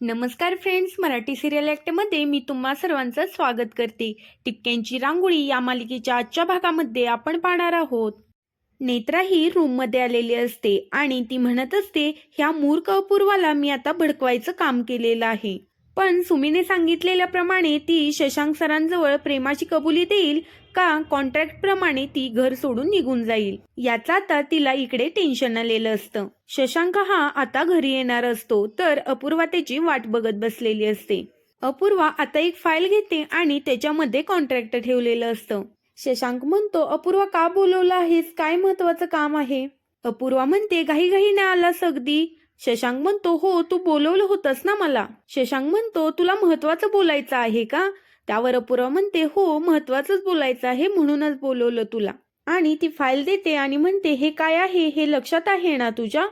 नमस्कार friends Marathi serial ॲक्टमध्ये मी तुम्हा सर्वांचं स्वागत करते. टिक्क्यांची रांगोळी या मालिकेच्या आजच्या भागामध्ये आपण पाहणार आहोत. नेत्रा ही रूममध्ये आलेली असते आणि ती म्हणत असते ह्या मूर्ख अपूर्वाला मी आता भडकवायचं काम केलेलं आहे. पण सुमीने सांगितलेल्याप्रमाणे ती शशांक सरांजवळ प्रेमाची कबुली देईल का कॉन्ट्रॅक्टप्रमाणे ती घर सोडून निघून जाईल? याचा आता तिला इकडे टेन्शन आलेलं असतं. शशांक हा आता घरी येणार असतो तर अपूर्वा त्याची वाट बघत बसलेली असते. अपूर्वा आता एक फाईल घेते आणि त्याच्यामध्ये कॉन्ट्रॅक्ट ठेवलेलं असतं. शशांक म्हणतो अपूर्वा का बोलवलं आहेस? काय महत्वाचं काम आहे? अपूर्वा म्हणते घाई घाई नाही आलास अगदी. शशांक म्हणतो हो तू बोलवलं होतंस ना मला. शशांक म्हणतो तुला महत्वाचं बोलायचं आहे का? त्यावर अपुरा म्हणते हो महत्वाचंच बोलायचं आहे म्हणूनच बोलवलं तुला. आणि ती फाईल देते आणि म्हणते हे काय आहे? हे लक्षात आहे ना तुझ्या?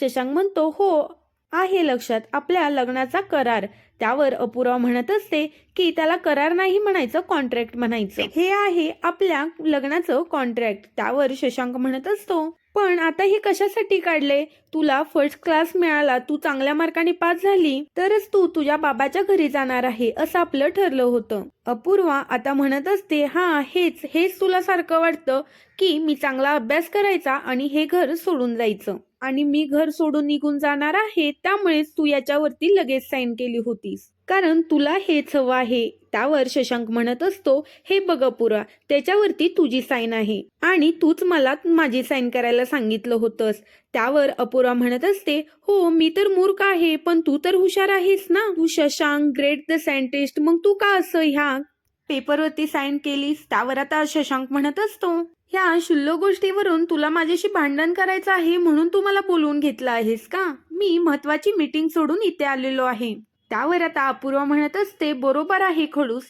शशांक म्हणतो हो आहे लक्षात. आपल्या लग्नाचा करार. त्यावर अपुरा म्हणत असते की त्याला करार नाही म्हणायचं कॉन्ट्रॅक्ट म्हणायचं. हे आहे आपल्या लग्नाचं कॉन्ट्रॅक्ट त्यावर शशांक म्हणत असतो. पण आता हे कशासाठी काढले? तुला फर्स्ट क्लास मिळाला तू चांगल्या मार्काने पास झाली तरच तू तुझ्या बाबाच्या घरी जाणार आहे असं आपलं ठरलं होतं. अपूर्वा आता म्हणत असते हा हेच हेच तुला सारखं वाटतं की मी चांगला अभ्यास करायचा आणि हे घर सोडून जायचं. आणि मी घर सोडून निघून जाणार आहे त्यामुळेच तू याच्यावरती लगेच साईन केली होतीस. कारण तुला हेच हवं आहे. त्यावर शशांक म्हणत असतो हे बघ अपुरा त्याच्यावरती तुझी साईन आहे. आणि तूच मला माझी साईन करायला सांगितलं होतंस. त्यावर अपुरा म्हणत असते हो मी तर मूर्ख आहे पण तू तर हुशार आहेस ना? तू शशांक ग्रेट द सायंटिस्ट मग तू का असं ह्या पेपरवरती साईन केलीस? त्यावर आता शशांक म्हणत असतो. ह्या शुल्लक गोष्टीवरून तुला माझ्याशी भांडण करायचं आहे म्हणून तू मला बोलवून घेतलं आहेस का? मी महत्वाची मीटिंग सोडून इथे आलेलो आहे. त्यावर आता अपूर्वा म्हणत असते बरोबर आहे खडूस.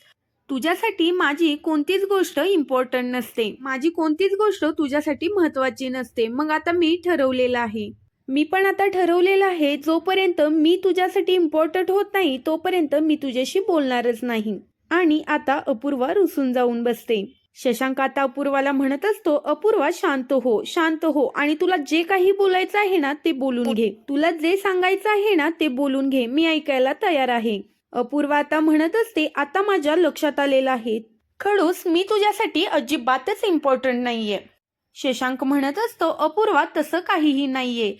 तुझ्यासाठी माझी कोणतीच गोष्ट इम्पॉर्टंट नसते. माझी कोणतीच गोष्ट तुझ्यासाठी महत्वाची नसते. मग आता मी ठरवलेलं आहे. मी पण आता ठरवलेलं आहे जोपर्यंत मी तुझ्यासाठी इम्पॉर्टंट होत नाही तोपर्यंत मी तुझ्याशी बोलणारच नाही. आणि आता अपूर्वा रुसून जाऊन बसते. शशांक आता अपूर्वाला म्हणत असतो अपूर्वा शांत हो शांत हो. आणि तुला जे काही बोलायचं आहे ना ते बोलून घे. तुला जे सांगायचं आहे ना ते बोलून घे. मी ऐकायला तयार आहे. अपूर्वा आता म्हणत असते आता माझ्या लक्षात आलेलं आहे. खडूस मी तुझ्यासाठी अजिबातच इम्पॉर्टंट नाहीये. शशांक म्हणत असतो अपूर्वा तसं काहीही नाहीये.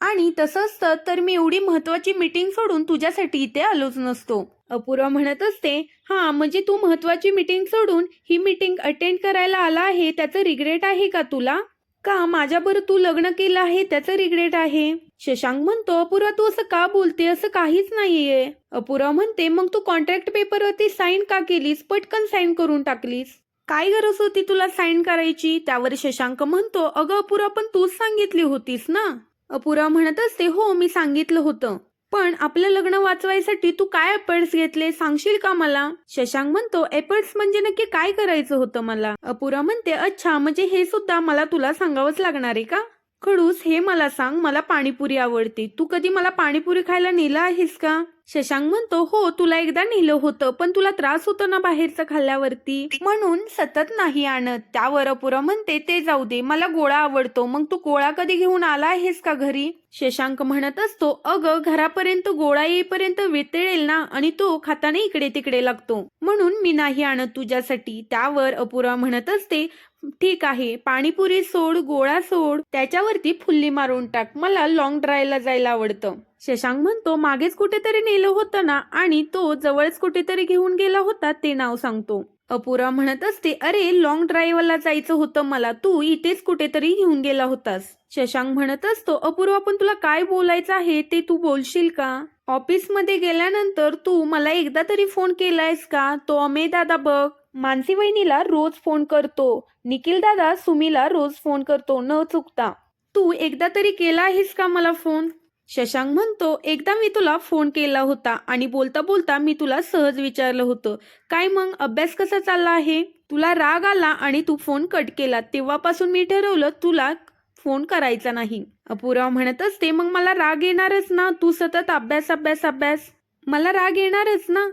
आणि तसं असतं तर मी एवढी महत्वाची मीटिंग सोडून तुझ्यासाठी इथे आलोच नसतो. अपूर्वा म्हणत असते हा म्हणजे तू महत्वाची मीटिंग सोडून ही मीटिंग अटेंड करायला आला आहे त्याचं रिग्रेट आहे का तुला? का माझ्याबरोबर तू लग्न केलं आहे त्याचं रिग्रेट आहे. शशांक म्हणतो अपुरा तू असं का बोलते? असं काहीच नाहीये. अपुरा म्हणते मग तू कॉन्ट्रॅक्ट पेपरवरती साईन का केलीस? पटकन साईन करून टाकलीस. काय गरज होती तुला साईन करायची? त्यावर शशांक म्हणतो अगं अपुरा पण तूच सांगितली होतीस ना? अपुरा म्हणत असते हो मी सांगितलं होतं. पण आपलं लग्न वाचवायसाठी तू काय एपर्ट्स घेतले? सांगशील का मला? शशांक म्हणतो एपर्ट्स म्हणजे नक्की काय करायचं होतं मला? अपुरा म्हणते अच्छा म्हणजे हे सुद्धा मला तुला सांगावंच लागणार आहे का? खडूस हे मला सांग मला पाणीपुरी आवडते. तू कधी मला पाणीपुरी खायला नेलं आहेस का? शशांक म्हणतो हो तुला एकदा नेलं होतं पण तुला त्रास होतो ना बाहेरचं खाल्ल्यावरती? म्हणून सतत नाही आणत. त्यावर अपुरा म्हणते ते जाऊ दे मला गोळा आवडतो. मग तू गोळा कधी घेऊन आला आहेस का घरी? शशांक म्हणत असतो अगं घरापर्यंत गोळा येईपर्यंत वेतळेल ना आणि तो खाताना इकडे तिकडे लागतो. म्हणून मी नाही आणत तुझ्यासाठी. त्यावर अपुरा म्हणत असते ठीक आहे पाणीपुरी सोड गोळा सोड त्याच्यावरती फुल्ली मारून टाक. मला लॉंग ड्रायला जायला आवडतं. शशांक म्हणतो मागेच कुठेतरी नेलं होतं ना आणि तो जवळच कुठेतरी घेऊन गेला होता ते नाव सांगतो. अपुरा म्हणत असते अरे लॉंग ड्राईव्हला जायचं होतं मला तू इथेच कुठेतरी घेऊन गेला होतास. शशांक म्हणत असतो अपूर्वा पण तुला काय बोलायचं आहे ते तू बोलशील का? ऑफिसमध्ये गेल्यानंतर तू मला एकदा तरी फोन केलायस का? तो अमे दादा बघ. मानसी वहिनीला रोज फोन करतो. निखिल दादा सुमीला रोज फोन करतो. न चुकता. तू एकदा तरी केला आहेस का मला फोन शशांक म्हणतो एकदा मी तुला फोन केला होता आणि बोलता बोलता मी तुला सहज विचारलं होतं. काय मग? अभ्यास कसा चालला आहे? तुला राग आला आणि तू फोन कट केला. तेव्हापासून मी ठरवलं तुला फोन करायचा नाही. अपुराव म्हणत असते मग मला राग येणारच ना? तू सतत अभ्यास अभ्यास अभ्यास. मला राग येणारच ना?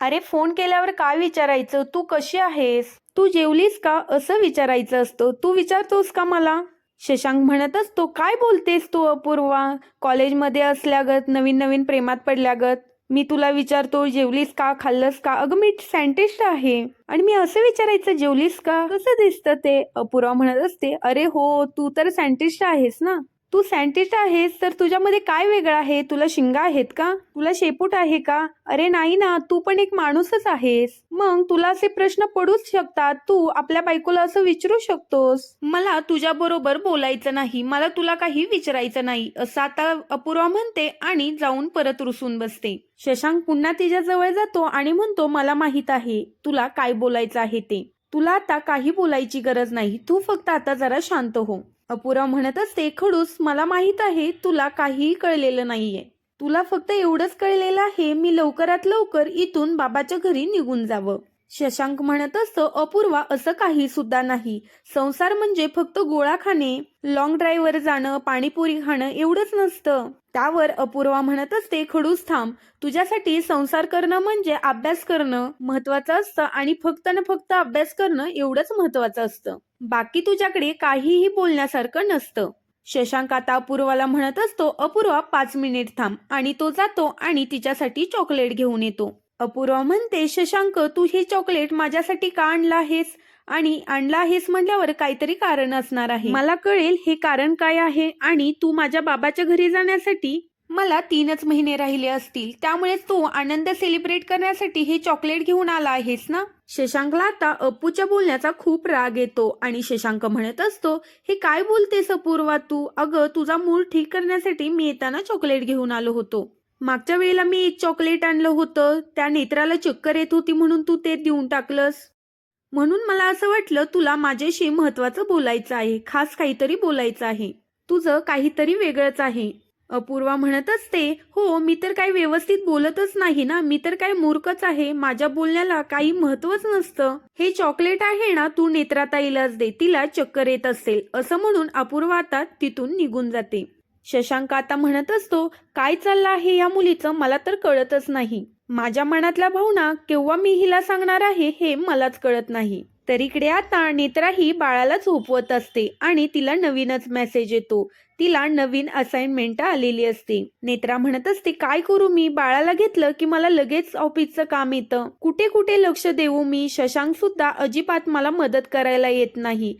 अरे फोन केल्यावर काय विचारायचं? तू कशी आहेस? तू जेवलीस का? असं विचारायचं असतं. तू विचारतोस का मला? शशांक म्हणत असतो काय बोलतेस तू अपूर्वा? कॉलेजमध्ये असल्यागत नवीन नवीन प्रेमात पडल्यागत मी तुला विचारतो जेवलीस का? खाल्लंस का? अगं मी सायंटिस्ट आहे. आणि मी असं विचारायचं जेवलीस का? कसं दिसतं ते? अपूर्वा म्हणत असते अरे हो तू तर सायंटिस्ट आहेस ना. तू सायंटिस्ट आहेस तर तुझ्यामध्ये काय वेगळं आहे? तुला शिंगा आहेत का? तुला शेपूट आहे का? अरे नाही ना तू पण एक माणूसच आहेस. मग तुला असे प्रश्न पडूच शकतात. तू आपल्या बायकोला असं विचारू शकतोस. मला तुझ्या बरोबर बोलायचं नाही मला तुला काही विचारायचं नाही असं आता अपूर्वा म्हणते आणि जाऊन परत रुसून बसते. शशांक पुन्हा तिच्या जवळ जातो आणि म्हणतो मला माहीत आहे तुला काय बोलायचं आहे ते. तुला आता काही बोलायची गरज नाही. तू फक्त आता जरा शांत हो. अपुरा म्हणत असते खडूस मला माहीत आहे तुला काहीही कळलेलं नाहीये. तुला फक्त एवढंच कळलेलं आहे मी लवकरात लवकर इथून बाबाच्या घरी निघून जावं. शशांक म्हणत असतं अपूर्वा असं काही सुद्धा नाही. संसार म्हणजे फक्त गोळा खाणे लॉंग ड्राईव्हवर जाणं पाणीपुरी खाणं एवढंच नसतं. त्यावर अपूर्वा म्हणत असते खडूस थांब. तुझ्यासाठी संसार करणं म्हणजे अभ्यास करणं महत्वाचं असतं आणि फक्त ना फक्त अभ्यास करणं एवढंच महत्वाचं असतं. बाकी तुझ्याकडे काहीही बोलण्यासारखं नसतं. शशांक आता अपूर्वाला म्हणत असतो अपूर्वा पाच मिनिट थांब आणि तो जातो आणि तिच्यासाठी चॉकलेट घेऊन येतो. अपूर्वा म्हणते शशांक तू हे चॉकलेट माझ्यासाठी का आणलं आहेस? आणि आणला आहेस म्हटल्यावर काहीतरी कारण असणार आहे. मला कळेल हे कारण काय आहे आणि तू माझ्या बाबाच्या घरी जाण्यासाठी मला तीनच महिने राहिले असतील. त्यामुळे तू आनंद सेलिब्रेट करण्यासाठी हे चॉकलेट घेऊन आला आहेस ना? शशांकला आता अप्पूच्या बोलण्याचा खूप राग येतो आणि शशांक म्हणत असतो हे काय बोलतेस अपूर्वा तू? अगं तुझा मूड ठीक करण्यासाठी मी येताना चॉकलेट घेऊन आलो होतो. मागच्या वेळेला मी एक चॉकलेट आणलं होतं त्या नेत्राला चक्कर येत होती म्हणून तू ते देऊन टाकलंस. म्हणून मला असं वाटलं तुला माझ्याशी महत्वाचं बोलायचं आहे खास काहीतरी बोलायचं आहे. तुझं काहीतरी वेगळंच आहे. अपूर्वा म्हणत असते हो मी तर काही व्यवस्थित बोलतच नाही ना मी तर काय मूर्खच आहे माझ्या बोलण्याला काही महत्वच नसतं. हे चॉकलेट आहे ना तू नेत्राताईलाच दे तिला चक्कर येत असेल. असं म्हणून अपूर्वा आता तिथून निघून जाते. शशांक आता म्हणत असतो काय चाललं आहे या मुलीचं? मला तर कळतच नाही. माझ्या मनातल्या भावना केव्हा मी हिला सांगणार आहे हे मलाच कळत नाही. तर इकडे आता नेत्रा ही बाळाला झोपवत असते आणि तिला नवीनच मेसेज येतो. तिला नवीन असाइनमेंट आलेली असती. नेत्रा म्हणत असते काय करू मी? बाळाला घेतलं की मला लगेच ऑफिसचं काम येतं. कुठे कुठे लक्ष देऊ मी? शशांक सुद्धा अजिबात मला मदत करायला येत नाही.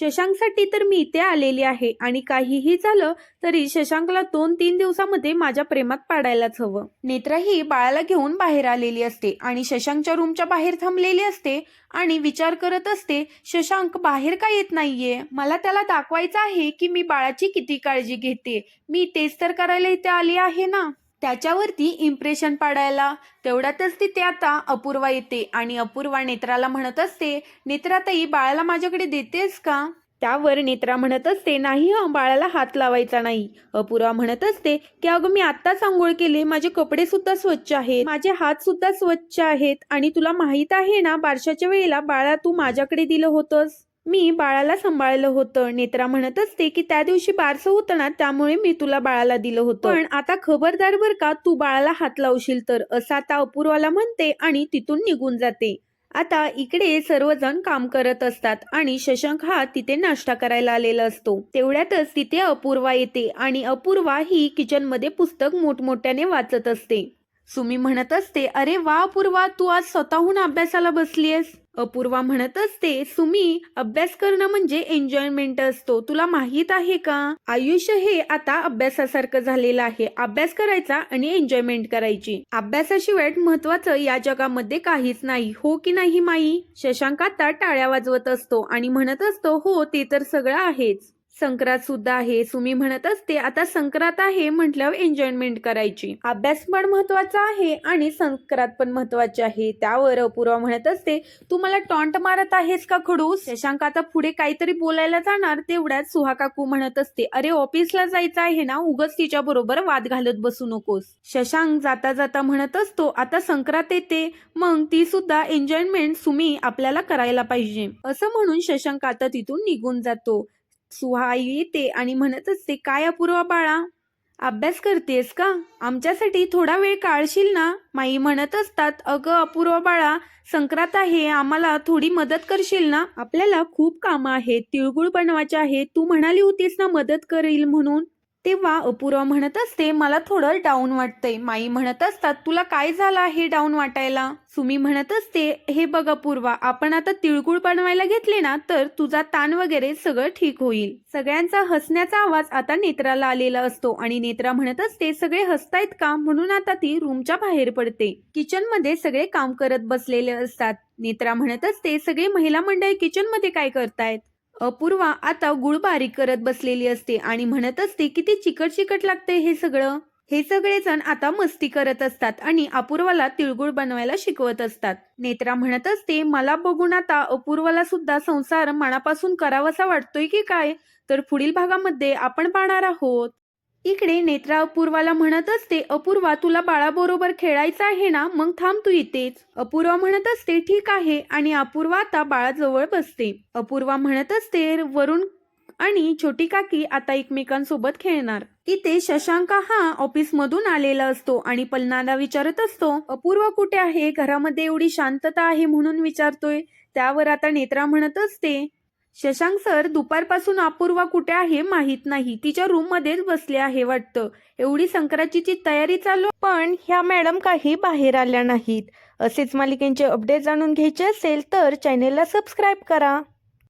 शशांकसाठी तर मी इथे आलेली आहे आणि काहीही झालं तरी शशांकला दोन तीन दिवसामध्ये माझ्या प्रेमात पाडायलाच हवं. नेत्रा ही बाळाला घेऊन बाहेर आलेली असते आणि शशांकच्या रूमच्या बाहेर थांबलेली असते आणि विचार करत असते शशांक बाहेर का येत नाहीये? मला त्याला दाखवायचं आहे की मी बाळाची किती काळजी घेते. मी तेच तर करायला इथे आली आहे ना? त्याच्यावरती इम्प्रेशन पाडायला. तेवढ्यातच तिथे आता अपूर्वा येते आणि अपूर्वा नेत्राला म्हणत असते नेत्राताई बाळाला माझ्याकडे देतेस का? त्यावर नेत्रा म्हणत असते नाही हं बाळाला हात लावायचा नाही. अपूर्वा म्हणत असते की अगं मी आत्ताच आंघोळ केले माझे कपडे सुद्धा स्वच्छ आहेत माझे हात सुद्धा स्वच्छ आहेत आणि तुला माहीत आहे ना बारशाच्या वेळेला बाळा तू माझ्याकडे दिलं होतंस? मी बाळाला सांभाळलं होतं. नेत्रा म्हणत असते की त्या दिवशी बारसं होतं ना त्यामुळे मी तुला बाळाला दिलं होतं. पण आता खबरदार बर का तू बाळाला हात लावशील तर असं आता अपूर्वाला म्हणते आणि तिथून निघून जाते. आता इकडे सर्वजण काम करत असतात आणि शशांक हा तिथे नाश्ता करायला आलेला असतो. तेवढ्यातच तिथे अपूर्वा येते आणि अपूर्वा ही किचनमध्ये पुस्तक मोठमोठ्याने वाचत असते. सुमी म्हणत असते अरे वा अपूर्वा तू आज स्वतःहून अभ्यासाला बसलीयस. अपूर्वा म्हणत असते सुमी अभ्यास करणं म्हणजे एन्जॉयमेंट असतो. तुला माहीत आहे का? आयुष्य हे आता अभ्यासासारखं झालेलं आहे. अभ्यास करायचा आणि एन्जॉयमेंट करायची. अभ्यासाशिवाय महत्वाचं या जगामध्ये काहीच नाही. हो की नाही माई? शशांक आता टाळ्या वाजवत असतो आणि म्हणत असतो हो ते तर सगळं आहेच. संक्रांत सुद्धा आहे. सुमी म्हणत असते आता संक्रांत आहे म्हटल्यावर एन्जॉयमेंट करायची. अभ्यास पण महत्त्वाचा आहे आणि संक्रांत पण महत्वाची आहे. त्यावर अपूर्वा म्हणत असते तू मला टॉन्ट मारत आहेस का खडू शशांक आता पुढे काहीतरी बोलायला जाणार. तेवढ्यात सुहा काकू म्हणत असते अरे ऑफिसला जायचं आहे ना? उगच तिच्या बरोबर वाद घालत बसू नकोस. शशांक जाता जाता म्हणत असतो आता संक्रांत येते. मग ती सुद्धा एन्जॉयमेंट सुमी आपल्याला करायला पाहिजे. असं म्हणून शशांक आता तिथून निघून जातो. सुहाई येते आणि म्हणत असते काय अपूर्वा बाळा अभ्यास करतेस का? आमच्यासाठी थोडा वेळ काढशील ना? माई म्हणत असतात अगं अपूर्वा बाळा संक्रांत आहे आम्हाला थोडी मदत करशील ना? आपल्याला खूप कामं आहेत तिळगुळ बनवायचे आहे तू म्हणाली होतीस ना मदत करेल म्हणून? तेव्हा अपूर्वा म्हणत असते मला थोडं डाऊन वाटतंय. माई म्हणत असतात तुला काय झालं आहे डाऊन वाटायला? सुमी म्हणत असते हे बघ अपूर्वा आपण आता तिळगुळ बनवायला घेतले ना तर तुझा ताण वगैरे सगळं ठीक होईल. सगळ्यांचा हसण्याचा आवाज आता नेत्राला आलेला असतो आणि नेत्रा म्हणत असते सगळे हसतायत का? म्हणून आता ती रूमच्या बाहेर पडते. किचनमध्ये सगळे काम करत बसलेले असतात. नेत्रा म्हणत असते सगळे महिला मंडळी किचनमध्ये काय करतायत? अपूर्वा आता गुळ बारीक करत बसलेली असते आणि म्हणत असते किती चिकट चिकट लागते हे सगळं. हे सगळेजण आता मस्ती करत असतात आणि अपूर्वाला तिळगुळ बनवायला शिकवत असतात. नेत्रा म्हणत असते मला बघून आता अपूर्वाला सुद्धा संसार मनापासून करावासा वाटतोय की काय? तर पुढील भागामध्ये आपण पाहणार आहोत. इकडे नेत्रा अपूर्वाला म्हणत असते अपूर्वा तुला बाळाबरोबर खेळायचं आहे ना? मग थांब तू इथेच. अपूर्वा म्हणत असते ठीक आहे. आणि अपूर्वा आता बाळाजवळ बसते. अपूर्वा म्हणत असते वरुण आणि छोटी काकी आता एकमेकांसोबत खेळणार. इथे शशांक हा ऑफिस मधून आलेला असतो आणि पल्नाला विचारत असतो अपूर्वा कुठे आहे? घरामध्ये एवढी शांतता आहे म्हणून विचारतोय. त्यावर आता नेत्रा म्हणत असते शशांक सर दुपारपासून अपूर्वा कुठे आहे माहीत नाही. तिच्या रूम मध्येच बसले आहे वाटतं. एवढी संक्रांतीची तयारी चालू पण ह्या मॅडम काही बाहेर आल्या नाहीत. असेच मालिकेंचे अपडेट जाणून घ्यायचे असेल तर चॅनेलला सबस्क्राईब करा.